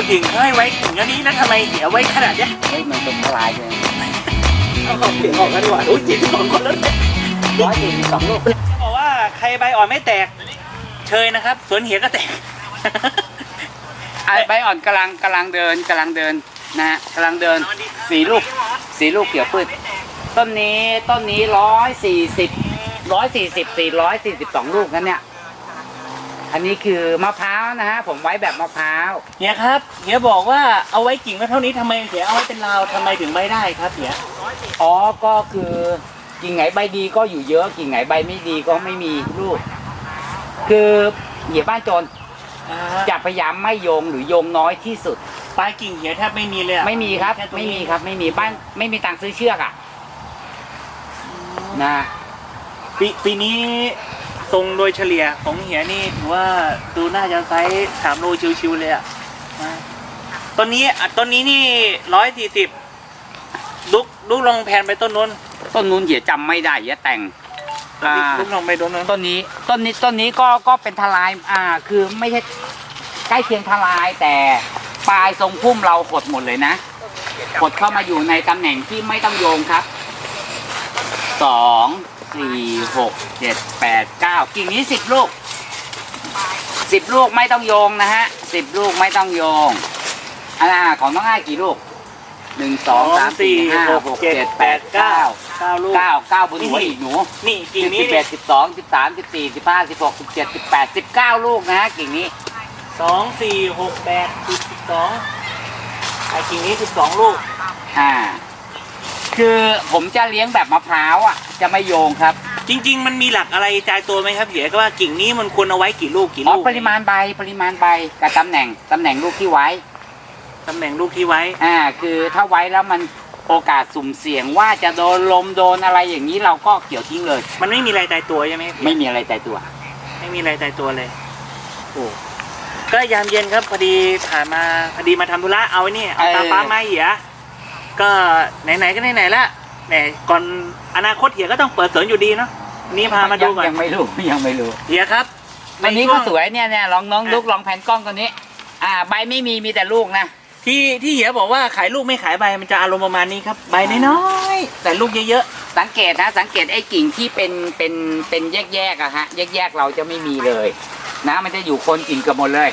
คนอื่นเขาให้ไว้ถึงอันนี้แล้วทำไมเหียไว้ขนาดเนี้ยเฮ้ยมันเป็นทลายเลยเอาของเหียออกกันดีกว่าโอ้ยจีบสองคนแล้วเนี่ยร้อยสี่สิบสองลูกจะบอกว่าใครใบอ่อนไม่แตก เชยนะครับ สวนเหียก็แตก ไอ้ใบอ่อนกำลังกำลังเดินกำลังเดินนะฮะกำลังเดินสีลูกสีลูกเขียวพืชต้นนี้ต้นนี้ร้อยสี่สิบร้อยสี่สิบสี่ร้อยสี่สิบสองลูกนั่นเนี่ย อันนี้คือมะพร้าวนะฮะผมไว้แบบมะพร้าวเหียครับเหียบอกว่าเอาไว้กิ่งไว้เท่านี้ทำไมเหียเอาไว้เป็นราวทำไมถึงใบได้ครับเหียอ๋อก็คือกิ่งไหนใบดีก็อยู่เยอะกิ่งไหนใบไม่ดีก็ไม่มีลูก คือเหยียบบ้านโจรอ่าจะพยายามไม่โยงหรือโยงน้อยที่สุด ปลายกิ่งเหียแทบไม่มีเลยอะไม่มีครับ แตัวไม่นี้มีครับ ไม่มีบ้านไม่มีตังค์ซื้อเชือกอะนะปีปีนี้ ทรงโดยเฉลี่ยของเหียนี่ถือว่าดูน่าจะไซส์สามโลชิวๆเลยอะนะต้นนี้อะต้นนี้นี่ร้อยสี่สิบลุกลุกลองแผนไปต้นนู้นต้นนู้นเหยียจำไม่ได้เหยียแต่งอ่าลุกลองไปต้นนู้นต้นนี้ต้นนี้ต้นนี้ก็ก็เป็นทลายอ่าคือไม่ใช่ใกล้เคียงทลายแต่ปลายทรงพุ่มเราหดหมดเลยนะหดเข้ามาอยู่ในตำแหน่งที่ไม่ต้องโยงครับสอง สี่หกเจ็ดแปดเก้ากิ่งนี้สิบลูกสิบลูกไม่ต้องโยงนะฮะสิบลูกไม่ต้องโยงอ่าของน้องอ้ายกี่ลูกหนึ่งสองสามสี่ห้าหกเจ็ดแปดเก้าเก้าลูกเก้าเก้าบนหัวอีกหนูนี่กิ่งสินี้บเอ็ดสิบสองสิบสามสิบสี่สิบห้าสิบหกสิบเจ็ดสิบแปดสิบเก้าลูกนะฮะกิ่งนี้สองสี่หกแปดสิบสิบสองไอ้กิ่งนี้สิบสองลูกอ่า คือผมจะเลี้ยงแบบมะพร้าวอะ จะไม่โยงครับจริง ๆ มันมีหลักอะไรจ่ายตัวไหมครับเหียก็ว่ากิ่งนี้มันควรเอาไว้กี่ลูกกี่อ๋อลูกปริมาณใบปริมาณใบกับตำแหน่งตำแหน่งลูกที่ไว้ ตำแหน่งลูกที่ไว้ อ่าคือถ้าไว้แล้วมันโอกาสสุ่มเสี่ยงว่าจะโดนลมโดนอะไรอย่างนี้เราก็เกี่ยวทิ้งเลย มันไม่มีอะไรตายตัวใช่ไหมพี่ไม่มีอะไรใจตัว ไม่มีอะไรตายตัวเลยโอ้ก็ยามเย็นครับพอดีผ่านมาพอดีมาทำธุระเอาไอ้นี่เอาตาเออฟ้ามาเหีย ก็ไหนๆก็ไหนๆละแหมก่อนอนาคตเหียก็ต้องเปิดสวนอยู่ดีเนาะนี่พามาดูก่อนยังไม่รู้ยังไม่รู้เหียครับอันนี้ใช่ก็งสวยเนี่ยเนี่ยลองน้องลุกลองแผ่นกล้องตัวนี้ อ่า ใบไม่มีมีแต่ลูกนะที่ที่เหียบอกว่าขายลูกไม่ขายใบมันจะอารมณ์ประมาณนี้ครับใบน้อยๆแต่ลูกเยอะสังเกตนะสังเกตไอ้กิ่งที่เป็นเป็นเป็นแยกแยกๆอะฮะแยกแยกๆเราจะไม่มีเลย นะมันจะอยู่คนกิ่งเกับหมดเลย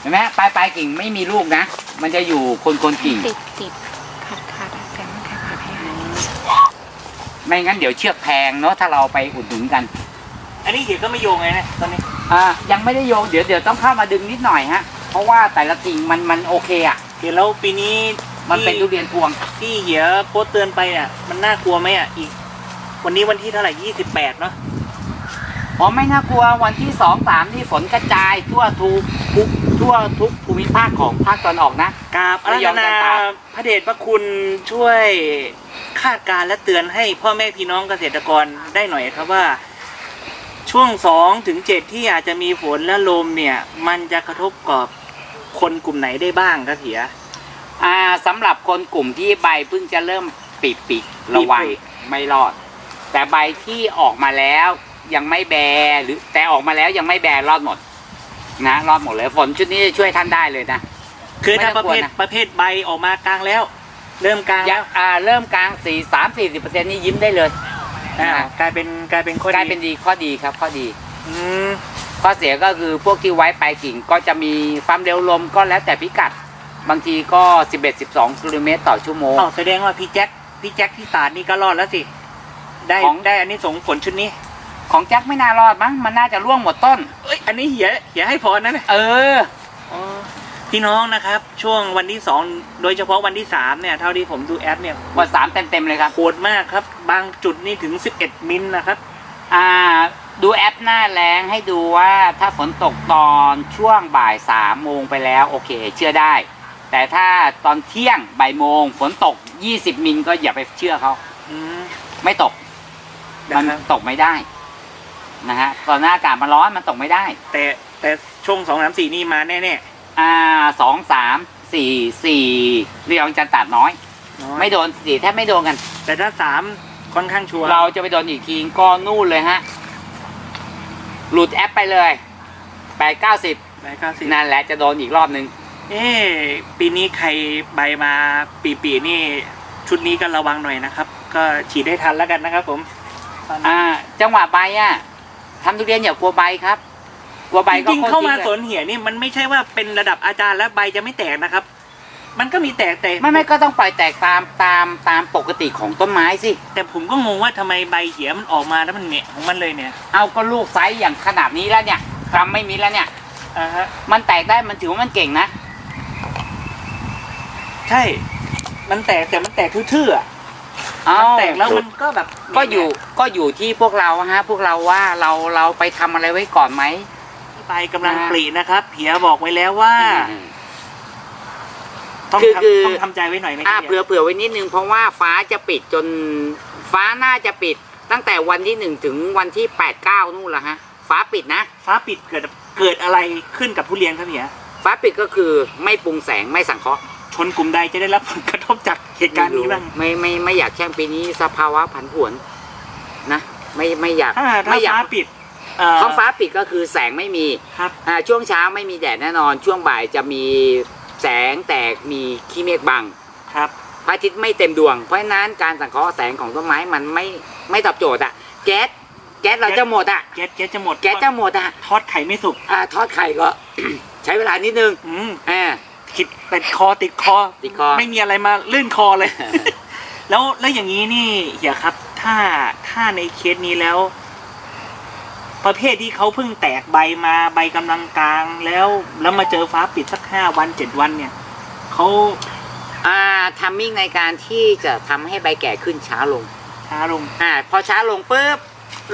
เห็นไหมปลายปลายกิ่งไม่มีลูกนะ มันจะอยู่คนคนกิ่งติดติดขาดขาดอะแต่ไม่ขาดขาดให้หายไม่งั้นเดี๋ยวเชือกแพงเนาะถ้าเราไปอุดหนุนกันๆอันนี้เหียก็ไม่โยงไงนะตอนนี้อ่ายังไม่ได้โยงเดี๋ยวเดี๋ยวต้องเข้ามาดึงนิดหน่อยฮะ เพราะว่าแต่ละกิ่งมันมันโอเคอะเหียแล้วปีนี้มันเป็นทุที่เรียนพวงที่เหียโพสต์เตือนไปอะ มันน่ากลัวไหมอะอีก วันนี้วันที่เท่าไหร่ยี่สิบแปดเนาะ อ๋อไม่น่ากลัววันที่สองสามที่ฝนกระจายทั่วทุกทุกทั่วทุกภูมิภาคของภาคตอนออกนะกราบอาระรัยธองนาจันทราพระเดชพระคุณช่วยคาดการณ์และเตือนให้พ่อแม่พี่น้องเกษตรกรได้หน่อยครับว่า ช่วงสองถึงเจ็ดที่อาจจะมีฝนและลมเนี่ย มันจะกระทบกับคนกลุ่มไหนได้บ้างครับเหียอ่าสำหรับคนกลุ่มที่ใบเพิ่งจะเริ่มปิดปิดระวังปิดไม่รอด แต่ใบที่ออกมาแล้ว ยังไม่แบหรือแต่ออกมาแล้วยังไม่แบรอดหมด นะรอดหมดเลยฝนชุดนี้จะช่วยท่านได้เลยนะ คือถ้าไม่ปต้ระองกลัวเภทนะประเภทใบออกมากลางแล้ว เริ่มกลางยัแล้งวอ่าเริ่มกลางสี่สามสี่สิบเปอร์เซ็นต์นี่ยิ้มได้เลยอ่านะกลายเป็นกลายเป็นข้อกลายดีเป็นดีข้อดีครับข้อดี อืมข้อเสียก็คือพวกที่ไว้ปลายกิ่งก็จะมีความเร็วลมก็แล้วแต่พิกัด บางทีก็ 11-12กิโลเมตรต่อชั่วโมงอ๋อแสดงว่าพี่แจ็คพี่แจ็คที่ตาดนี่ก็รอดแล้วสิ ได้ของได้อันนี้สงส์ผลชุดนี้ ของแจ็คไม่น่ารอดมั้งมันน่าจะร่วงหมดต้น เอ้ยอันนี้เหียเหียให้พรนะเนี่ยเอออ๋อพี่น้องนะครับ ช่วงวันที่สองโดยเฉพาะวันที่สามเนี่ย เท่าที่ผมดูแอปเนี่ยวันสามเต็มๆเลยครับ โหดมากครับ บางจุดนี่ถึง 11 มิลนะครับ อ่า ดูแอปหน้าแรงให้ดูว่าถ้าฝนตกตอนช่วงบ่ายสามโมงไปแล้ว โอเค เชื่อได้ แต่ถ้าตอนเที่ยงบ่ายโมง ฝนตก 20 มิลก็อย่าไปเชื่อเขา อืมไม่ตก มันนะครับ ตกไม่ได้ นะฮะตอนหน้าอากาศมันร้อนมันตกไม่ได้ แต่แต่ช่วงสองสามสี่นี่มาแน่อ่าสองสามสี่สี่เรียงจันตัดน้อย ๆน้อยไม่โดนสี่แทบไม่โดนกัน แต่ถ้าสามค่อนข้างชัวร์เราจะไปโดนอีกทีก็นู่นเลยฮะ หลุดแอปไปเลยแปดเก้าสิบแปร้อยเก้าสิบนั่นแหละจะโดนอีกรอบนึง เอ๊ะปีนี้ใครใบมาปีปีๆนี่ชุดนี้ก็ระวังหน่อยนะครับ ก็ฉีดได้ทันแล้วกันนะครับผมตอนนี้อ่า จังหวะใบอะ ทำทุเรียนอย่ากลัวใบครับ กลัวใบจก็ริงโค่ๆเข้ามาทิ้งสเลยวนเหี่ยนี่มันไม่ใช่ว่าเป็นระดับอาจารย์แล้วใบจะไม่แตกนะครับ มันก็มีแตกแต่ไม่ไม่ก็ต้องปล่อยแตกตามตามตามปกติของต้นไม้สิ แต่ผมก็งงว่าทำไมใบเหี่ยมันออกมาแล้วมันเหนะของมันเลยเนี่ยเอาก็ลูกไซส์อย่างขนาดนี้แล้วเนี่ยกรัมไม่มีแล้วเนี่ย อ่าฮะมันแตกได้มันถือว่ามันเก่งนะ ใช่ มันแตกแต่มันแตกทื่อๆอะ เอามันแตกแล้วมันก็แบบก็อยู่ก็อยู่ที่พวกเราฮะ พวกเราว่าเราเราไปทำอะไรไว้ก่อนไหมใบกำลังปลีนะครับ เพียบอกไว้แล้วว่าอืมต้องคือคือ ทำต้องทำใจไว้หน่อยไหมอ่าเฮีเผื่ยอเผื่อไว้นิดนึงเพราะว่าฟ้าจะปิดจนฟ้าน่าจะปิด ตั้งแต่วันที่หนึ่งถึงวันที่แปดเก้านู่นละฮะ ฟ้าปิดนะ ฟ้าปิดเกิดเกิดอะไรขึ้นกับทุเรียนครับเฮียฟ้าปิดก็คือไม่ปรุงแสงไม่สังเคราะห์ชนกลุ่มใดจะได้รับผลกระทบจาก เหตุการณ์นี้บ้าง ไม่ไม่ไม่อยากแช่งปีนี้สภาวะผันผวนนะไม่ไม่อยากถ้าถ้าไม่อยาฟ้ากปิดเอ่อท้องฟ้าปิดก็คือแสงไม่มีครับอ่าช่วงเช้าไม่มีแดดแน่นอน ช่วงบ่ายจะมีแสงแตกมีขี้เมฆบังครับพระอาทิตย์ไม่เต็มดวง เพราะฉะนั้นการสังเคราะห์แสงของต้นไม้มันไม่ไม่ตอบโจทย์อะแก๊สแก๊สเราจะหมดอะแก๊สแก๊สจะหมดแก๊สจะหมดอะทอดไข่ไม่สุกอ่าทอดไข่ก็ ใช้เวลานิดนึงอืมอ่า คิดติดคอติดคอติดคอ ไม่มีอะไรมาลื่นคอเลย แล้วแล้วอย่างนี้นี่เฮียครับ ถ้าถ้าในเคสนี้แล้ว ประเภทที่เขาเพิ่งแตกใบมาใบกำลังกลางแล้วแล้วมาเจอฟ้าปิดสักห้าวันเจ็ดวันเนี่ยเขาอ่าทัมมิ่งในการที่จะทำให้ใบแก่ขึ้นช้าลง ช้าลงอ่าพอช้าลงปุ๊บ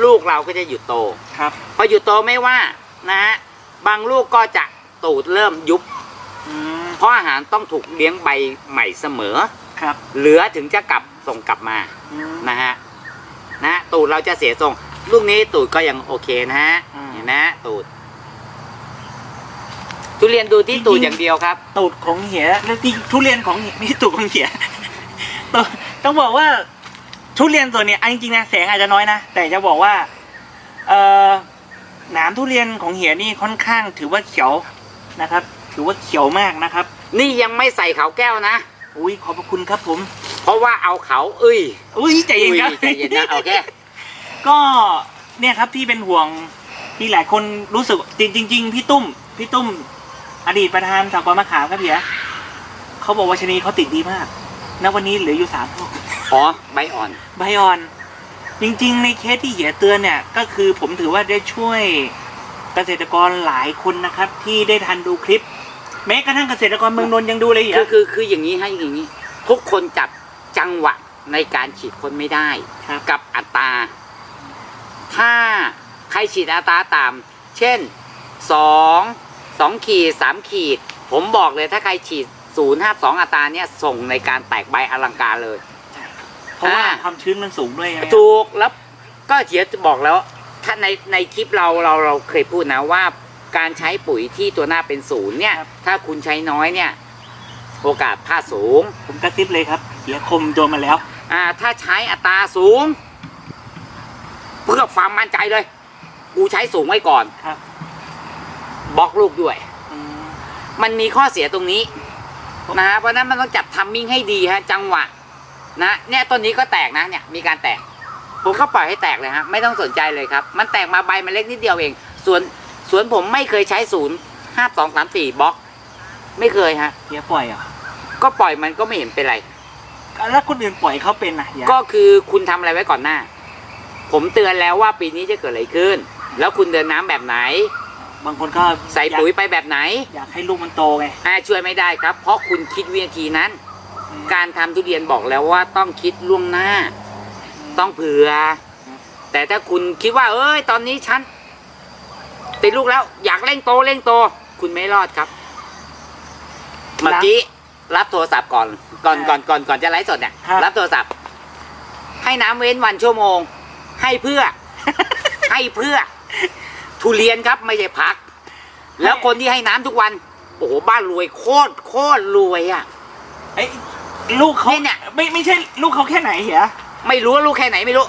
ลูกเราก็จะหยุดโต ครับ พอหยุดโตไม่ว่านะฮะบางลูกก็จะตูดเริ่มยุบอืมเพ ราะอาหารต้องถูกเลี้ยงใบใหม่เสมอ ครับ เหลือถึงจะกลับส่งกลับมาอืม นะฮะนะฮะตูดเราจะเสียทรงลูกนี้ตูดก็ยังโอเคนะฮะอืม เห็นไหมฮะตูด ทุเรียนดูที่ตูดอย่างเดียวครับ ตูดของเหียแล้วที่ทุเรียนของเหียไม่ใช่ตูดของเหียตูดต้องบอกว่าทุเรียนตัวเนี้ยอันจริงๆนะแสงอาจจะน้อยนะแต่จะบอกว่า เอ่อหนามทุเรียนของเหียนี่ค่อนข้างถือว่าเขียวนะครับ ถือว่าเขียวมากนะครับ นี่ยังไม่ใส่เขาแก้วนะ อุ้ยขอบพระคุณครับผม เพราะว่าเอาเขาเอ้ยอุ้ยใจเย็นครับอุ้ยใจเย็นนะโอเคก็เนี่ยครับที่เป็นห่วงที่หลายคนรู้สึกจริงจริงๆพี่ตุ้ม พี่ตุ้ม อดีตประธานสากลมะขามครับเหียเขาบอกว่าชะนีเขาติดดีมากณวันนี้เหลืออยู่สามพวกอ๋อใบอ่อนไบออน จริง ๆ ในเคสที่เหียเตือนเนี่ย ก็คือผมถือว่าได้ช่วยเกษตรกรหลายคนนะครับ ที่ได้ทันดูคลิป แม้กระทั่งเกษตรกรเมืองนนท์ยังดูเลยเหียคือคือคืออย่างนี้ให้อย่างนี้ ทุกคนจับจังหวะในการฉีดพ่นไม่ได้ ครับ กับอัตรา ถ้าใครฉีดอัตราต่ำเช่นสองสองขีดสามขีด ผมบอกเลยถ้าใครฉีดศูนย์ห้าสองอัตราเนี่ยส่งในการแตกใบอลังการเลย เพราะว่าอ่า ความชื้นมันสูงด้วยใช่ไหมถูกแล้วก็เฉียบอกแล้ว ถ้าในในคลิปเราเราเราเคยพูดนะว่า การใช้ปุ๋ยที่ตัวหน้าเป็นศูนย์เนี่ย ถ้าคุณใช้น้อยเนี่ย โอกาสพลาดสูง ผมกระซิบเลยครับเหียคมโดนมาแล้ว อ่า ถ้าใช้อัตราสูง เพื่อความมั่นใจเลย กูใช้สูงไว้ก่อนครับบล็อกลูกด้วยอืมมันมีข้อเสียตรงนี้นะฮะเพราะฉะนั้นมันต้องจับทัมมิ่งให้ดีฮะ จังหวะ นะเนี่ยต้นนี้ก็แตกนะเนี่ย มีการแตก ผมก็ปล่อยให้แตกเลยฮะ ไม่ต้องสนใจเลยครับ มันแตกมาใบมันเล็กนิดเดียวเอง ส่วนส วนผมไม่เคยใช้ศูนย์ห้าสองสามสี่บล็อก ไม่เคยฮะเหียปล่อยเหรอะก็ปล่อยมันก็ไม่เห็นเป็นไร แล้วคนอื่นปล่อยเขาเป็นนะเหียก็คือคุณทำอะไรไว้ก่อนหน้า ผมเตือนแล้วว่าปีนี้จะเกิดอะไรขึ้น แล้วคุณเดินน้ำแบบไหน บางคนก็ใส่ปุ๋ยไปแบบไหน อยากให้ลูกมันโตไงอ่าช่วยไม่ได้ครับ เพราะคุณคิดวินาทีนั้นอืมการทำทุเรียนบอกแล้วว่าต้องคิดล่วงหน้า ต้องเผื่อ แต่ถ้าคุณคิดว่า เอ้ย ตอนนี้ฉัน ติดลูกแล้ว อยากเร่งโตเร่งโต คุณไม่รอดครับ เมื่อกี้รับโทรศัพท์ก่อน ก่อนก่อนก่อนก่อนจะไลฟ์สดเนี่ยครับรับโทรศัพท์ ให้น้ำเว้นวันชั่วโมง ให้เพื่อ ให้เพื่อ ทุเรียนครับไม่ใช่พัก แล้วคนที่ให้น้ำทุกวัน โอ้โหบ้านรวยโคตรโคตรรวยอะไอ้ยลูกเขานี่เนี่ยไม่ไม่ใช่ลูกเขาแค่ไหนเหียไม่รู้ว่าลูกแค่ไหนไม่รู้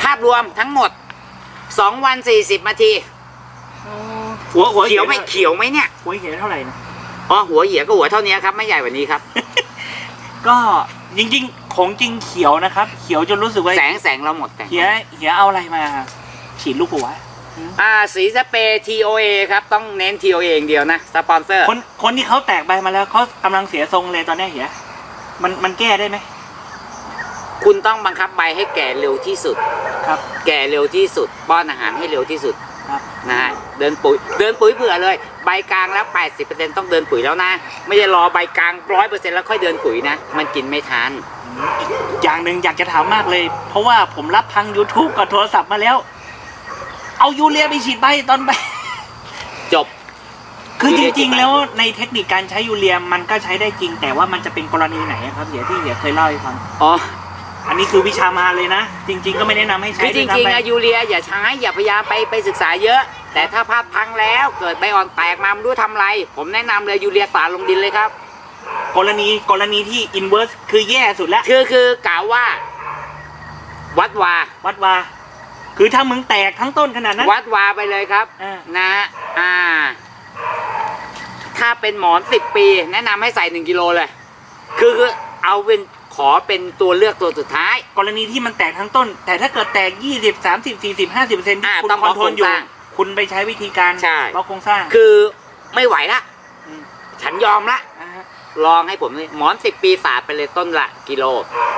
ภาพรวมทั้งหมดสองวันสี่สิบนาที หัวหัวเขียวไหม่เขียวไหมเนี่ย หัวเหียเท่าไหร่นะอ๋อหัวเหี่ยก็หัวเท่านี้ครับไม่ใหญ่กว่านี้ครับ ก็จริงๆ ของจริงเขียวนะครับ เขียวจนรู้สึกว่าแสงแสงเราหมดแต่งเหียเหียเอาอะไรมา ฉีดลูกหัวอ่าสีสเปรย์ TOA ครับ ต้องเน้น TOA อย่างเดียวนะสปอนเซอร์คนคนที่เขาแตกใบมาแล้วเขากำลังเสียทรงเลยตอนเนี้ยเหียมันมันแก้ได้ไหม คุณต้องบังคับใบให้แก่เร็วที่สุดครับ แก่เร็วที่สุดป้อนอาหารให้เร็วที่สุด ครับนะฮะเดินปุ๋ยเดินปุ๋ยเผื่อเลย ใบกลางแล้ว 80%ต้องเดินปุ๋ยแล้วนะ ไม่ใช่รอใบกลาง100%แล้วค่อยเดินปุ๋ยนะ มันกินไม่ทันอีกอย่างหนึ่งอยากจะถามมากเลย เพราะว่าผมรับทาง YouTube กับโทรศัพท์มาแล้ว เอายูเรียไปฉีดใบตอนใบ จบ คือจยูเรียฉีริดงใบๆแล้วในเทคนิคการใช้ยูเรียมันก็ใช้ได้จริง แต่ว่ามันจะเป็นกรณีไหนอะครับเดี๋ยวที่เดี๋ยวเคยเล่าให้ฟังอ๋อ อันนี้คือวิชามาเลยนะ จริง ๆ ก็ไม่แนะนำให้ใช้คือจด้วยริงซ้ำๆไปอะยูเรียอย่าใช้อย่าพยายามไปไปศึกษาเยอะ แต่ถ้าพลาดพลังแล้วเกิดใบอ่อนแตกมาไม่รู้ทำอะไร ผมแนะนำเลยยูเรียสาดลงดินเลยครับกรณีกรณีที่ inverse คือแย่สุดแล้ว คือคือกล่าวว่า วัดวา วัดว่าคือถ้ามึงแตกทั้งต้นขนาดนั้น วัดวาไปเลยครับ อ่านะอ่า ถ้าเป็นหมอนสิบปี แนะนำให้ใส่หนึ่งกิโลเลย คือคือเอาเป็น ขอเป็นตัวเลือกตัวสุดท้าย กรณีที่มันแตกทั้งต้น แต่ถ้าเกิดแตก 20 30 40 50เปอร์เซ็นต์ที่อ่าคุณต้องคอนโทรลอยู่บล็อกโครงสร้างคุณไปใช้วิธีการใช่ บล็อกโครงสร้าง คือไม่ไหวละมฉันยอมละอ่าฮะลองให้ผมนี่หมอนสิบปีสาดไปเลยต้นละกิโล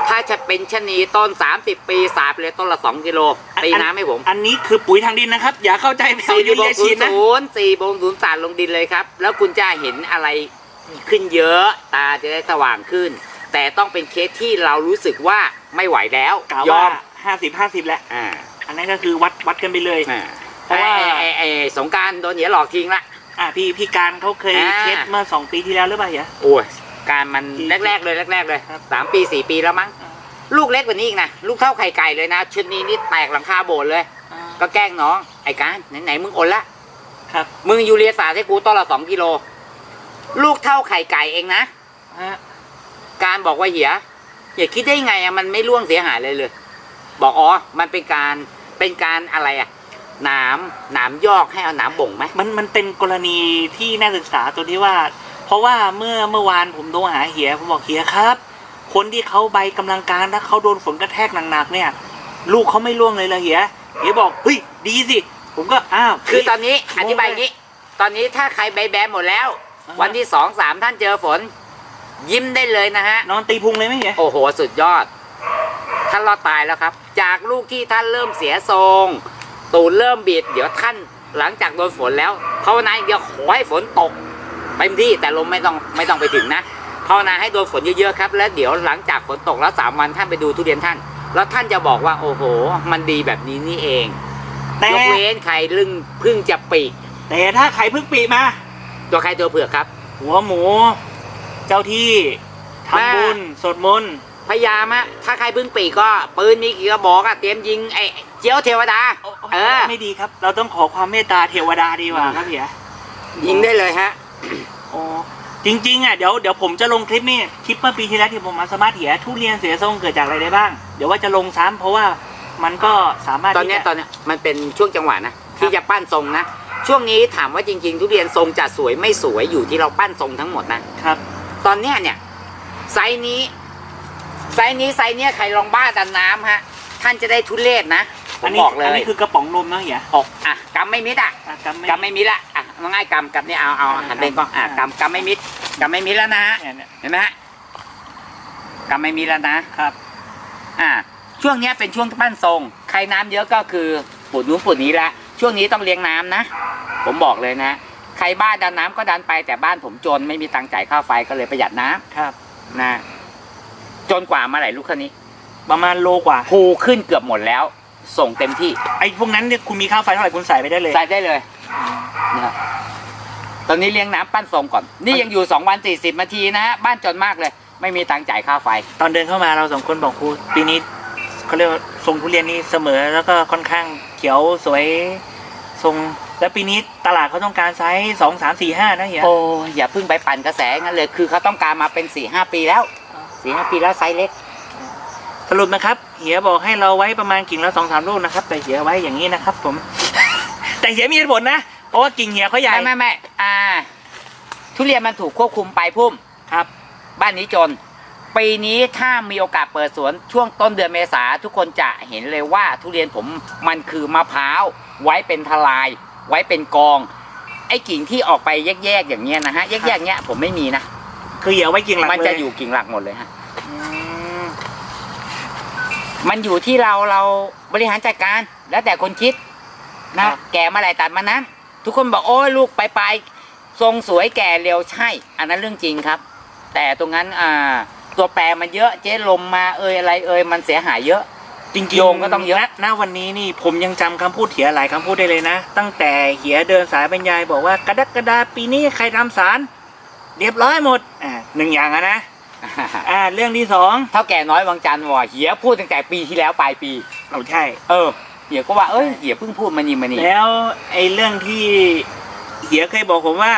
ถ้าจะเป็นชะนีต้นสามสิบปีสาดไปเลยต้นละสองกิโลตีน้ำให้ผมอันนี้คือปุ๋ยทางดินนะครับ อย่าเข้าใจไม่เอาสี่ยูบเรีงยศูฉีนดย์นะ ศูนย์สี่บงศูนย์สาดลงดินเลยครับ แล้วคุณจะเห็นอะไรขึ้นเยอะ ตาจะได้สว่างขึ้น แต่ต้องเป็นเคสที่เรารู้สึกว่าไม่ไหวแล้วกล่าวยว่าอมห้าสิบห้าสิบแล้วอ่าอันนั้นก็คือวัดวัดกันไปเลย อ่าเพราะว่า ไอ้ไอ้ไอ้ไอ้สงกรารโดนเหยียหลอกทิ้งละ อ่าพี่พี่การเขาเคยอ่า เทสเมื่อสองปีที่แล้วหรือเปล่าเหรอโอ้ยการมันที่แรกๆเลยแรก ๆ เลยครับ สามปีสี่ปีแล้วมั้งอ่าลูกเล็กกว่านี้อีกนะลูกเท่าไข่ไก่เลยนะชุดนี้นี่แตกหลังคาโบสถ์เลย อ่าก็แกล้งน้องไอ้การไหนๆมึงโอนละ ครับมึงยูเรียสาดให้กูต้นละสองกิโล ลูกเท่าไข่ไก่เองนะ ฮะ การบอกว่าเหียอย่าคิดได้ไงอะมันไม่ร่วงเสียหายเลยเลย บอกอ๋อมันเป็นการเป็นการอะไรอะหนามหนามยอกให้เอาหนามบ่งไหมมันมันเป็นกรณีที่น่าศึกษาตัวที่ว่า เพราะว่าเมื่อเมื่อวานผมโทรหาเหียผมบอกเหียครับ คนที่เขาใบกำลังการถ้าเขาโดนฝนกระแทกหนักๆเนี่ย ลูกเขาไม่ร่วงเลยละเหียเหียบอกเฮ้ยดีสิผมก็อ้าวคือตอนนี้งงอธิบายอย่างนี้ ตอนนี้ถ้าใครใบแบนหมดแล้วอ่าฮะวันที่สองสามท่านเจอฝน ยิ้มได้เลยนะฮะ นอนตีพุงเลยไหมเหียโอ้โห สุดยอด ท่านรอดตายแล้วครับ จากลูกที่ท่านเริ่มเสียทรง ตูนเริ่มบิด เดี๋ยวท่านหลังจากโดนฝนแล้วภาวนาอย่างเดียวขอให้ฝนตกเต็มที่แต่ลมไม่ต้องไม่ต้องไปถึงนะภาวนาให้โดนฝนเยอะๆครับ แล้วเดี๋ยวหลังจากฝนตกแล้วสามวันท่านไปดูทุเรียนท่าน แล้วท่านจะบอกว่าโอ้โห มันดีแบบนี้นี่เองแต่ยกเว้นใครลึงเพึ่งจะปีกแต่ถ้าใครเพิ่งปีมา ตัวใครตัวเผือกครับ หัวหมู เจ้าที่ทำบุญสวดมนต์พยายามอะถ้าใครเพึ่งปีกก็ปืนมีกี่กระบอกอะเตรียมยิงไอ้เจียวเทวดา เออไม่ดีครับ เราต้องขอความเมตตาเทวดาดีกว่าครับเหียยิงได้เลยฮะโอ้จริงๆอะเดี๋ยวเดี๋ยวผมจะลงคลิปนี่คลิปเมื่อปีที่แล้วที่ผมมาสมาร์ทเหียทุเรียนเสียทรงเกิดจากอะไรได้บ้าง เดี๋ยวว่าจะลงซ้ำเพราะว่ามันก็สามารถตอนเนี้ยที่จะตอนเนี้ยมันเป็นช่วงจังหวะนะที่จะปั้นทรงนะช่วงนี้ถามว่าจริง ๆ ทุเรียนทรงจะสวยไม่สวยอยู่ที่เราปั้นทรงทั้งหมดนะครับ ตอนเนี้ยเนี่ยไซส์นี้ ไซส์นี้ไซส์เนี้ยใครลองบ้าดันน้ำฮะ ท่านจะได้ทุเรศนะผอันมนี้บอกเลอันยนี้คือกระป๋องนมนะเหียออกอะกำไม่มิดอะอะกำไม่กำไม่มิดละอะง่ายๆกำกำนี่เอาเอาหันเบนกล้องอะกำกำไม่มิดกำไม่มิดแล้วนะฮะ เนี่ยเนี่ยเห็นไหมฮะกำไม่มิดแล้วนะ ครับอ่า ช่วงเนี้ยเป็นช่วงปั้นทรง ใครน้ำเยอะก็คือปุดนู้นปุดนี้ละ ช่วงนี้ต้องเลี้ยงน้ำนะ ผมบอกเลยนะ ใครบ้านดันน้ำก็ดันไปแต่บ้านผมจนไม่มีตังค์จ่ายค่าไฟก็เลยประหยัดน้ำครับ นะ จนกว่าเมาไหร่ลูกคันนี้ ประมาณโลกว่าภูขึ้นเกือบหมดแล้ว ส่งเต็มที่ไอ้พวกนั้นเนี่ยคุณมีค่าไฟเท่าไหร่คุณใส่ไปได้เลยใส่ได้เลยนะครับตอนนี้เลี้ยงน้ำปั้นทรงก่อน นี่ยังอยู่สองวันสี่สิบนาทีนะฮะบ้านจนมากเลย ไม่มีตังค์จ่ายค่าไฟ ตอนเดินเข้ามาเราสองคนบอกครูปีนี้เขาเรียกว่าทรงทุเรียนนี่เสมอแล้วก็ค่อนข้างเขียวสวยทรง แล้วปีนี้ตลาดเขาต้องการไซส์สองสามสี่ห้านะเฮียโอ้ยอย่าเพิ่งไปปั่นกระแสงั้นเลย คือเขาต้องการมาเป็นสี่ห้าปีแล้วสี่ห้าปีแล้วไซส์เล็ก สรุปนะครับเฮียบอกให้เราไว้ประมาณกิ่งละสองสามลูกนะครับ แต่เฮียไว้อย่างนี้นะครับ ผม แต่เฮียมีเหตุผลนะเพราะว่ากิ่งเหียเขาใหญ่ไม่ไม่ไม่อ่า ทุเรียนมันถูกควบคุมไปพุ่มครับ บ้านนี้จน ปีนี้ถ้ามีโอกาสเปิดสวนช่วงต้นเดือนเมษาทุกคนจะเห็นเลยว่าทุเรียนผมมันคือมะพร้าวไว้เป็นทลาย ไว้เป็นกอง ไอ้กิ่งที่ออกไปแยกๆอย่างเงี้ยนะฮะแยกๆเงี้ยผมไม่มีนะคือเหียไว้กิ่งหลักมันเลยจะอยู่กิ่งหลักหมดเลยฮะอืมมันอยู่ที่เราเราบริหารจัดการ แล้วแต่คนคิดนะแก่เมาไหรตัดมานั้นทุกคนบอกโอ้ยลูกไปไปทรงสวยแก่เร็วใช่ อันนั้นเรื่องจริงครับ แต่ตรงนั้นอ่าตัวแปรมันเยอะเจ๊ลมมาเอยอะไรเอยมันเสียหายเยอะ จริงๆโยงก็ต้องเยอะ ณณวันนี้นี่ผมยังจำคำพูดเหียหลายคำพูดได้เลยนะ ตั้งแต่เหียเดินสายบรรยายบอกว่ากระดักกระดาปีนี้ใครทำสารเรียบร้อยหมดอ่าหนึ่งอย่างอะนะอ่าเรื่องที่สองเท่าแก่น้อยวังจันทร์ว่าเหียพูดตั้งแต่ปีที่แล้วปลายปี เอาใช่ เออเหียก็ว่าเอ้ยเหียเพิ่งพูดมานี่มานี่แล้วไอ้เรื่องที่เหียเคยบอกผมว่า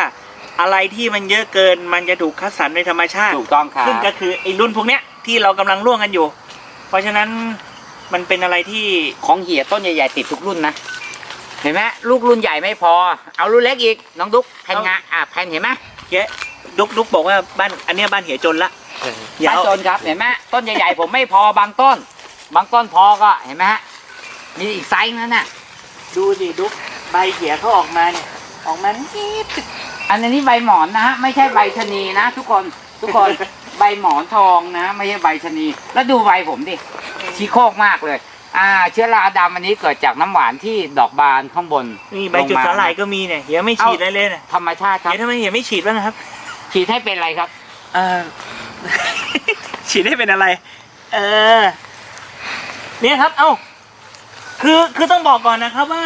อะไรที่มันเยอะเกินมันจะถูกคัดสรรในธรรมชาติ ถูกต้องครับซึ่งก็คือไอ้รุ่นพวกเนี้ยที่เรากำลังร่วงกันอยู่ เพราะฉะนั้น มันเป็นอะไรที่ของเหียต้นใหญ่ๆติดทุกรุ่นนะเห็นไหมลูกรุ่นใหญ่ไม่พอ เอารุ่นเล็กอีกน้องดุ๊กแผ่นงาอะแผ่นเห็นไหมเหียดุกดุกบอกว่าบ้านอันเนี้ยบ้านเหียจนละอย่าบ้านเอาโจนครับเห็นไหมต้นใหญ่ๆผมไม่พอบางต้น บางต้นพอก็เห็นไหมฮะมีอีกไซส์นั้นน่ะ ดูสิดุกใบเหียเขาออกมาเนี่ยออกมานิดอันนี้ใบหมอนนะฮะไม่ใช่ใบชะนีนะ ทุกคนทุกคน ใบหมอนทองนะ ไม่ใช่ใบชะนี แล้วดูใบผมดิชี้โคกมากเลย อ่า เชื้อราดำอันนี้เกิดจากน้ำหวานที่ดอกบานข้างบนนี่ใบจุดสาหร่ายก็มีเนี่ยเหียไม่ฉีดอะไรเลยนะธรรมชาติครับเหียทำไมเหียไม่ฉีดบ้างครับ ฉีดให้เป็นอะไรครับ เออฉีดให้เป็นอะไร เออ เนี่ยครับ เอ้า คือ คือต้องบอกก่อนนะครับว่า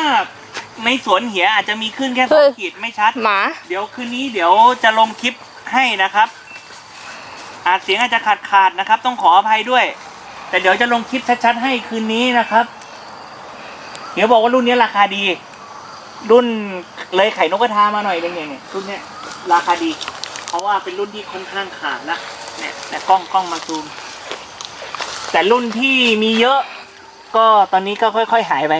ในสวนเหียอาจจะมีขึ้นแค่สองขีดไม่ชัด หมา เดี๋ยวคืนนี้เดี๋ยวจะลงคลิปให้นะครับ อาจเสียงอาจจะขาดขาดนะครับ ต้องขออภัยด้วย แต่เดี๋ยวจะลงคลิปชัดๆให้คืนนี้นะครับ เดี๋ยวบอกว่ารุ่นนี้ราคาดี รุ่นเลยไข่นกกระทามาหน่อยเป็นไงเนี่ยรุ่นเนี้ยราคาดี เพราะว่าเป็นรุ่นที่ค่อนข้างขาดละเนี่ยแต่กล้องกล้องมาซูม แต่รุ่นที่มีเยอะ ก็ตอนนี้ก็ค่อย ๆ หายไป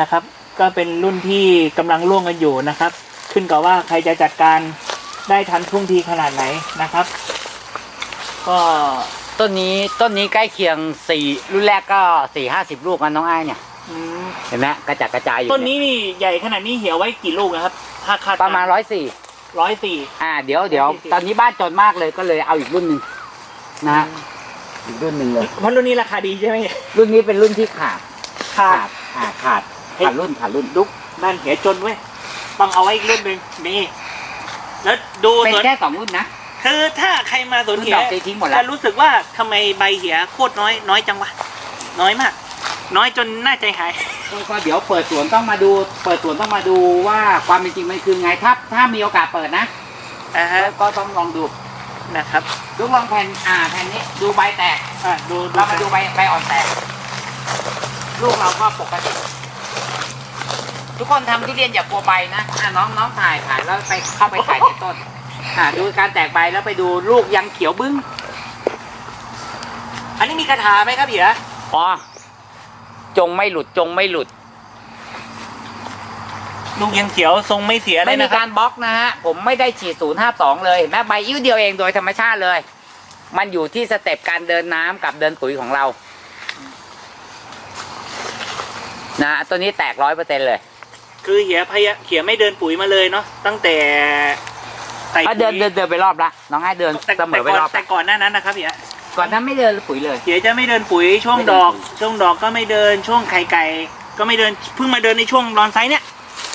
นะครับ ก็เป็นรุ่นที่กำลังร่วงกันอยู่นะครับ ขึ้นกับว่าใครจะจัดการได้ทันท่วงทีขนาดไหนนะครับ ก็ต้นนี้ต้นนี้ใกล้เคียงสี่รุ่นแรกก็สี่ห้าสิบลูกนะน้องไอ้ายเนี่ยอืมเห็นไหมกระจัดกระจายอยู่ต้นนี้นี่ใหญ่ขนาดนี้เหี่ยวไว้กี่ลูกนะครับถ้าคาดประมาณร้อยสี่ร้อยสี่ อ่า เดี๋ยวเดี๋ยว140ตอนนี้บ้านจนมากเลยก็เลยเอาอีกรุ่นหนึ่งนะฮะอีกรุ่นหนึ่งเลย เพราะรุ่นนี้ราคาดีใช่ไหมรุ่นนี้เป็นรุ่นที่ขาดขาด อ่าขาดเฮ้ย ขาดรุ่นขาดรุ่นดุกบ้านเหี่ยจนเว้ยต้องเอาไว้อีกรุ่นหนึ่งนี่แล้วดูเป็นสวนแค่สองรุ่นนะ คือถ้าใครมาสวนรุ่นเหี่ยดอกตีทิ้งหมดแล้จะวรู้สึกว่าทำไมใบเหี่ยโคตรน้อยน้อยจังวะน้อยมาก น้อยจนน่าใจหาย ก็เดี๋ยวเปิดสวนต้องมาดู เปิดสวนต้องมาดูว่าความเป็นจริงมันคือไงถ้าถ้ามีโอกาสเปิดนะอ่าฮะก็ต้องลองดูนะครับลูกลองแผ่นอ่าแผ่นนี้ดูใบแตกอะดูเรามาดูใบใบอ่อนแตกลูกเราก็ปกติทุกคนทำทุเรียนอย่ากลัวใบนะอ่าน้องน้องถ่ายถ่ายแล้วไปเข้าไปถ่ายในต้น อ่าดูการแตกใบแล้วไปดูลูกยังเขียวบึ้ง อันนี้มีคาถาไหมครับเหี่ยอ๋อจงไม่หลุดจงไม่หลุด ลูกยังเขียวทรงไม่เสียเลไม่ยมีนะคการับรบล็อกนะฮะ ผมไม่ได้ฉีดศูนย์ห้าสองเลยเห็นไหมใบอิ่วเดียวเองโดยธรรมชาติเลย มันอยู่ที่สเต็ปการเดินน้ำกับเดินปุ๋ยของเรา นะตัวนี้แตกร้อยเปอร์เซ็นเลย คือเหี่ยพยาเหี่ยไม่เดินปุ๋ยมาเลยเนาะตั้งแต่ ใส่ก็ปุ๋ยเดินเดินเดินไปรอบละน้องให้เดินแต่เสมอไปแต่ก่อนรอบแต่ละก่อนหน้านั้นนะครับเหี่ยก่อนนั้นไม่เดินปุ๋ยเลยเหี่ยจะไม่เดินปุ๋ยช่วงไม่ดเดินอกปุ๋ยช่วงดอกก็ไม่เดินช่วงไข่ไก่ ก็ไม่เดินเพิ่งมาเดินในช่วงรอนไซส์เนี่ย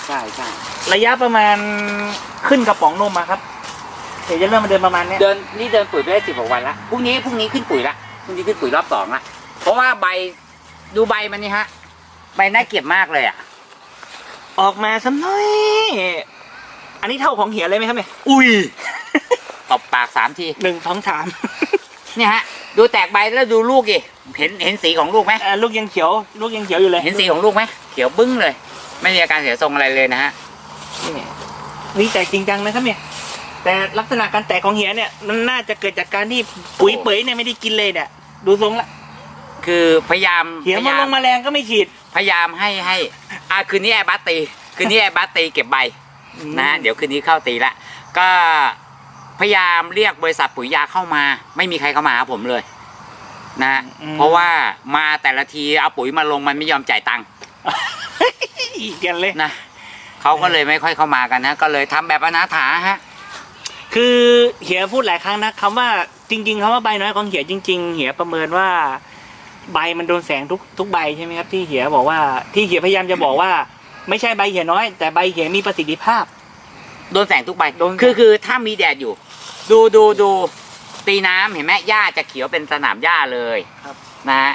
ใช่ใช่ระยะประมาณขึ้นกระป๋องนมอะครับเดี๋ยวจะเริ่มมาเดินประมาณเนี้ยเดินนี่เดินปุ๋ยไปได้สิบกว่าวันละพรุ่งนี้พรุ่งนี้ขึ้นปุ๋ยละพรุ่งนี้ขึ้นปุ๋ยรอบสองละเพราะว่าใบดูใบมันนี่ฮะ ใบน่าเก็บมากเลยอะออกมาสักหน่อย อันนี้เท่าของเหี่ยเลยไหมครับเนี่ยอุ้ยตบปากสามทีหนึ่งสองสามเนี่ยฮะ ดูแตกใบแล้วดูลูกดิเห็นเห็นสีของลูกไหมอ่าลูกยังเขียว ลูกยังเขียวอยู่เลยเห็นสีของลูกไหมเขียวบึ้งเลย ไม่มีอาการเสียทรงอะไรเลยนะฮะนี่นี่แตกจริงจังนะครับเนี่ย แต่ลักษณะการแตกของเหี่ยเนี่ยมันน่าจะเกิดจากการที่ปุ๋ยเป๋ยเนี่ยไม่ได้กินเลยเนี่ยดูทรงละคือพยายามเหี่ยพมายาลยามงแมลงก็ไม่ฉีด พยายามให้ให้อ่าคืนนี้แอร์บัสตีคืนนี้ไอ้บัสตีเก็บใบ นะเดี๋ยวคืนนี้เข้าตีละก็พยายามเรียกบริษัทปุ๋ยยาเข้ามา ไม่มีใครเข้ามาหาผมเลย นะ อืม เพราะว่ามาแต่ละทีเอาปุ๋ยมาลงมันไม่ยอมจ่ายตังค์อีกกันเลย นะเขาก็เลยไม่ค่อยเข้ามากันนะก็เลยทำแบบอนาถาฮะ คือเหียพูดหลายครั้งนะคำว่าจริงๆคำว่าใบน้อยของเหียจริง ๆ เหียประเมินว่า ใบมันโดนแสงทุกทุกใบใช่ไหมครับ ที่เหียบอกว่าที่เหียพยายามจะบอกว่า ไม่ใช่ใบเหียน้อย แต่ใบเหียมีประสิทธิภาพ โดนแสงทุกใบโดน คือคือถ้ามีแดดอยู่ ดูดูดูตีน้ำเห็นไหมหญ้าจะเขียวเป็นสนามหญ้าเลยครับ นะฮะ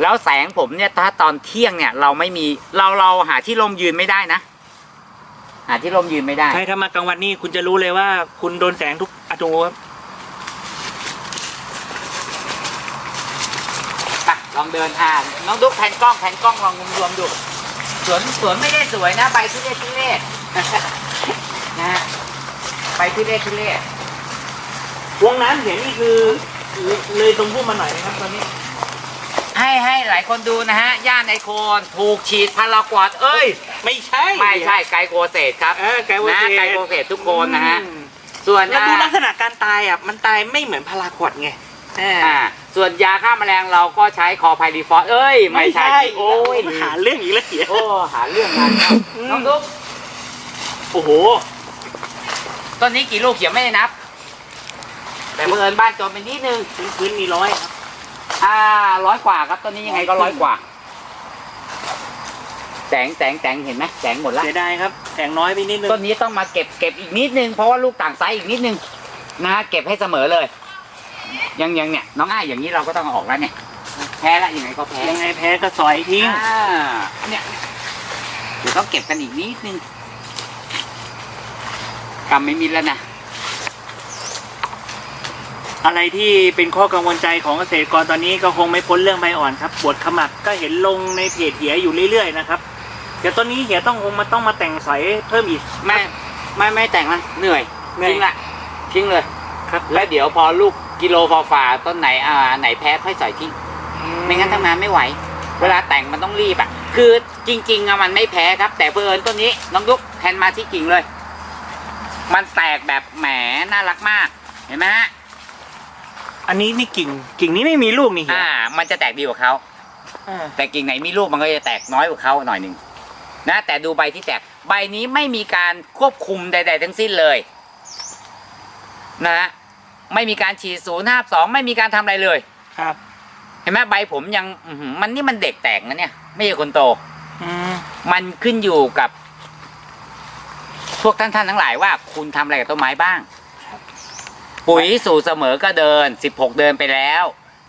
แล้วแสงผมเนี่ยถ้าตอนเที่ยงเนี่ยเราไม่มีเราเราหาที่ลมยืนไม่ได้นะ หาที่ลมยืนไม่ได้ ใช่ถ้ามากลางวันนี่คุณจะรู้เลยว่า คุณโดนแสงทุกอนูครับไปลองเดินอ่านน้องดุ๊กแผ่นกล้องแผ่นกล้องลองรวมๆดู สวนสวนไม่ได้สวยนะ ใบทุเรศทุเรศนะฮะใบทุเรศทุเรศวงน้ำเหียนี่คือเลยตรงพุ่มมาหน่อยนะครับตอนนี้ ให้ให้หลายคนดูนะฮะ ย่านไอโคนถูกฉีดพารากวาดเอ้ย ไม่ใช่ไม่ใช่ไกลโกเศษครับเออไกลโกเศษนะไกลโกเศษทุกคนนะฮะอืมส่วนแล้วดูลัอ่ากษณะการตายอะ มันตายไม่เหมือนพาราควอดไงอ่าอ่า ส่วนยาฆ่าแมลงเราก็ใช้คอไพรีฟอสเอ้ย ไม่ใช่ โอ้ยหาเรื่องอีกแล้วเหียโอ้หาเรื่องงานเข้าอืมน้องดุ๊กโอ้โหต้นนี้กี่ลูกเขียวไม่ได้นับ แต่เผอิญบ้านโจรเป็นนิดนึงพื้นพื้นมีร้อยครับ อ่าร้อยกว่าครับต้นนี้ยังไงก็ร้อยกว่าแสงแสงแสงเห็นไหมแสงหมดละเสียดายครับแสงน้อยไปนิดนึงต้นนี้ต้องมาเก็บเก็บอีกนิดนึงเพราะว่าลูกต่างไซส์อีกนิดนึงนะเก็บให้เสมอเลย ยังยังเนี่ยน้องอ้ายอย่างนี้เราก็ต้องเอาออกแล้วเนี่ย แพ้ละยังไงก็แพ้ยังไงแพ้ก็สอยทิ้งอ่าเนี่ยเดี๋ยวต้องเก็บกันอีกนิดนึงกำไม่มิดแล้วนะอะไรที่เป็นข้อกังวลใจของเกษตรกรตอนนี้ก็คงไม่พ้นเรื่องใบอ่อนครับปวดขมักก็เห็นลงในเพจเหียอยู่เรื่อยๆนะครับเดี๋ยวต้นนี้เหียต้องคงมาต้องมาแต่งสอยเพิ่มอีก ไม่ไม่ไม่แต่งละเหนื่อยเหนื่อย ทิ้งละทิ้งเลยครับ แล้วเดี๋ยวพอลูก กิโลฟอฝ่าต้นไหนอ่าไหนแพ้ค่อยใส่ทิ้งไม่งั้นทำงานไม่ไหว เวลาแต่งมันต้องรีบอะ คือจริงๆอะมันไม่แพ้ครับ แต่เพอเอิญต้นนี้น้องยุกแทนมาที่กิ่งเลย มันแตกแบบแหมน่ารักมาก เห็นไหมฮะอันนี้นี่กิ่งกิ่งนี้ไม่มีลูกนี่เหียอ่า มันจะแตกดีกว่าเขาอ่าแต่กิ่งไหนมีลูกมันก็จะแตกน้อยกว่าเขาหน่อยหนึ่งนะแต่ดูใบที่แตกใบนี้ไม่มีการควบคุมใด ๆ ทั้งสิ้นเลย นะฮะ ไม่มีการฉีดศูนย์ห้าสองไม่มีการทำอะไรเลย ครับ เห็นไหมใบผมยังอื้อหือมันนี่มันเด็กแตกนะเนี่ย ไม่ใช่คนโต อืมมันขึ้นอยู่กับ พวกท่านท่านทั้งหลายว่าคุณทำอะไรกับต้นไม้บ้าง ปุ๋ยสู่เสมอก็เดิน 16 เดินไปแล้ว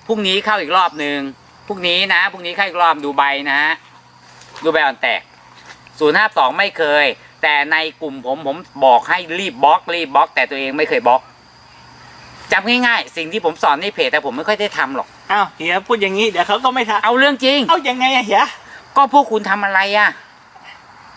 พรุ่งนี้เข้าอีกรอบหนึ่งพรุ่งนี้นะพรุ่งนี้เข้าอีกรอบดูใบนะฮะดูใบอ่อนแตก 052 ไม่เคย แต่ในกลุ่มผมผมบอกให้รีบบล็อกรีบบล็อก แต่ตัวเองไม่เคยบล็อก จำง่ายๆ สิ่งที่ผมสอนในเพจแต่ผมไม่ค่อยได้ทำหรอก อ้าวเหียพูดอย่างนี้เดี๋ยวเขาก็ไม่ทำเอาเรื่องจริง เอายังไงอะเหียก็พวกคุณทำอะไรอะ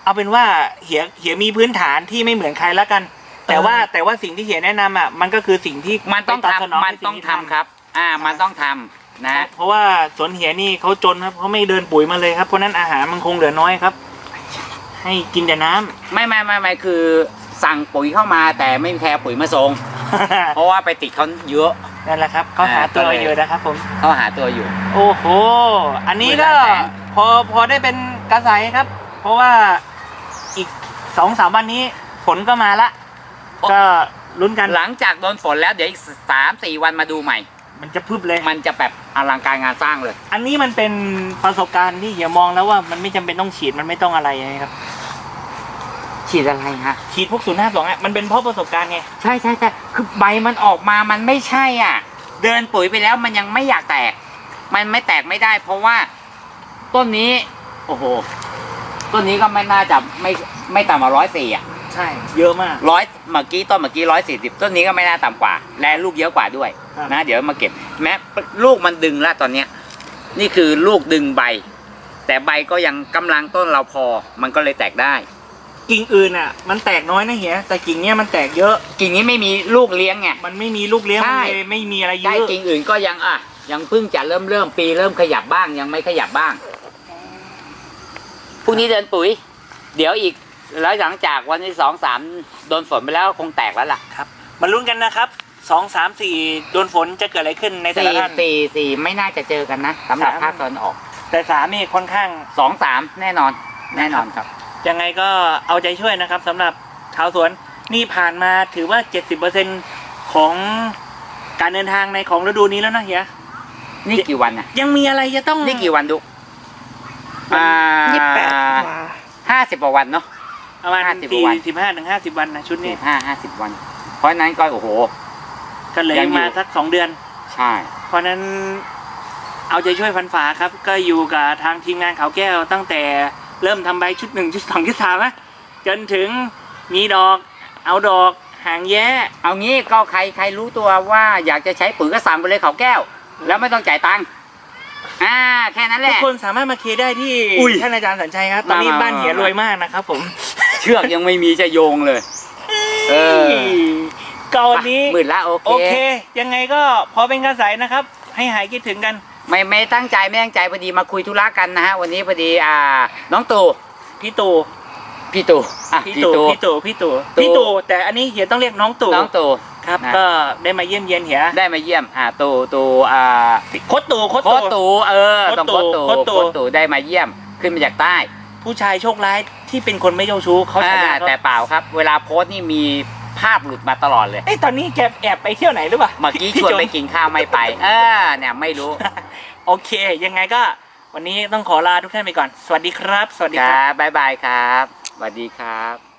เอาเป็นว่าเหียเหียมีพื้นฐานที่ไม่เหมือนใครแล้วกัน แต่ว่าแต่ว่าสิ่งที่เหียแนะนำอะมันก็คือสิ่งที่มันต้องไปบสทำมันให้สิ่ต้องที่ทำครับ อ่า มันต้องทำนะ เพราะว่าสวนเหียนี่เขาจนครับเขาไม่เดินปุ๋ยมาเลยครับเพราะฉะนั้นอาหารมันคงเหลือน้อยครับ ให้กินแต่น้ำ ไม่ไม่ไม่ไม่คือสั่งปุ๋ยเข้ามาแต่ไม่มีใครเอาปุ๋ยมาส่ง เพราะว่าไปติดเขาเยอะ นั่นแหละครับเขาหาอ่าตัวก็เลย อยู่นะครับผม เขาหาตัวอยู่ โอ้โห อันนี้ก็หมื่นละแสน พอพอได้เป็นกระใสครับ เพราะว่าอีกสองสามวันนี้ฝนก็มาละ ก็ลุ้นกันหลังจากโดนฝนแล้วเดี๋ยวอีกสามสี่วันมาดูใหม่ มันจะพึบเลย มันจะแบบอลังการงานสร้างเลย อันนี้มันเป็นประสบการณ์ที่เหี่ยมองแล้วว่ามันไม่จำเป็นต้องฉีดมันไม่ต้องอะไรนะครับ ฉีดอะไรฮะ ฉีดพวกศูนย์ห้าสองอะมันเป็นเพราะประสบการณ์ไง ใช่ใช่ใช่คือใบมันออกมามันไม่ใช่อะ เดินปุ๋ยไปแล้วมันยังไม่อยากแตก มันไม่แตกไม่ได้ เพราะว่าต้นนี้ โอ้โห ต้นนี้ก็ไม่น่าจะไม่ไม่ต่ำกว่าร้อยสี่อะใช่ เยอะมาก ร้อยเมื่อกี้ต้นเมื่อกี้ร้อยสี่สิบต้นนี้ก็ไม่น่าต่ำกว่า และลูกเยอะกว่าด้วยครับ นะ เดี๋ยวมาเก็บ แม้ลูกมันดึงแล้วตอนเนี้ย นี่คือลูกดึงใบ แต่ใบก็ยังกำลังต้นเราพอ มันก็เลยแตกได้ กิ่งอื่นอะ มันแตกน้อยนะเหียแต่กิ่งเนี้ยมันแตกเยอะ กิ่งนี้ไม่มีลูกเลี้ยงไง มันไม่มีลูกเลี้ยงใช่ มันเลยไม่มีอะไรเยใช่อะกิ่งอื่นก็ยังอะ ยังเพิ่งจะเริ่มเริ่มปีเริ่มขยับบ้างยังไม่ขยับบ้างพรุ่งนี้เดินปุ๋ย เดี๋ยวอีกแล้วหลังจากวันที่สองสามโดนฝนไปแล้วคงแตกแล้วล่ะครับมาลุ้นกันนะครับสองสามสี่โดนฝนจะเกิดอะไรขึ้นในแต่สี่ละท่าน สี่สี่ไม่น่าจะเจอกันนะสำหรับสาม ภาคตะวันออกแต่สามนี่ค่อนข้าง สองสามแน่นอน แน่นอนครับ ยังไงก็เอาใจช่วยนะครับสำหรับชาวสวนนี่ผ่านมาถือว่า 70%ของการเดินทางในของฤดูนี้แล้วนะเฮียนี่กี่วันน่ะยังมีอะไรจะต้องนี่กี่วันดุอ่ายี่สิบแปดกว่าห้าสิบกว่าวันเนาะประมาณ50สี่วันสิบห้าถึงห้าสิบวันนะชุดนี้สี่ห้าห้าสิบวัน เพราะฉะนั้นก็โอ้โหก็เหลยยังอยู่มาสักสองเดือน ใช่ เพราะฉะนั้นเอาใจช่วยฟันฝาครับ ก็อยู่กับทางทีมงานเขาแก้วตั้งแต่ เริ่มทำใบชุดหนึ่งชุดสองชุดสามนะจนถึงมีดอก เอาดอกหางแย้เอางี้ก็ใครใครรู้ตัวว่าอยากจะใช้ปุ๋ยก็สั่งไปเลยเขาแก้ว แล้วไม่ต้องจ่ายตังค์อ่าแค่นั้นแหทุกละคนสามารถมาเคลียร์ได้ที่อุ้ยท่านอาจารย์สัญชัยครับ ตอนนี้มามา บ้านเหียมารวยมากนะครับผมเชือกยังไม่มีจะโยงเลย เออ ก็วันนี้ หมื่นละโอโอเคเค ยังไงก็พอเป็นกระแสนะครับ ให้หายคิดถึงกัน ไม่ไม่ตั้งใจไม่ตั้งใจพอดีมาคุยธุระกันนะฮะวันนี้พอดีอ่า น้องตู่พี่ตู่ พี่ตู่อะพี่ตู่พี่ตู่พี่ตู่ตู่พี่ตู่แต่อันนี้เหียต้องเรียกน้องตู่น้องตู่ครับนะ ก็ได้มาเยี่ยมเยียนเหียได้มาเยี่ยมอ่าตู่ตู่อ่าโคตรตู่โคตรโคตู่ตตู่เออต้องโคตตู่โคตตู่โคตตู่ได้มาเยี่ยมขึ้นมาจากใต้ผู้ชายโชคร้ายที่เป็นคนไม่เจ้าชู้เขาอ่าฉายาแต่เขาเปล่าครับ เวลาโพสต์นี่มี ภาพหลุดมาตลอดเลย เอ้ยตอนนี้แกแอบไปเที่ยวไหนหรือเปล่าเมื่อกี้ชวนไปกินข้าวไม่ไป เออเนี่ยไม่รู้ โอเค ยังไงก็วันนี้ต้องขอลาทุกท่านไปก่อน สวัสดีครับ สวัสดีคครัรับบบ๊ายบายครับสวัสดีครับ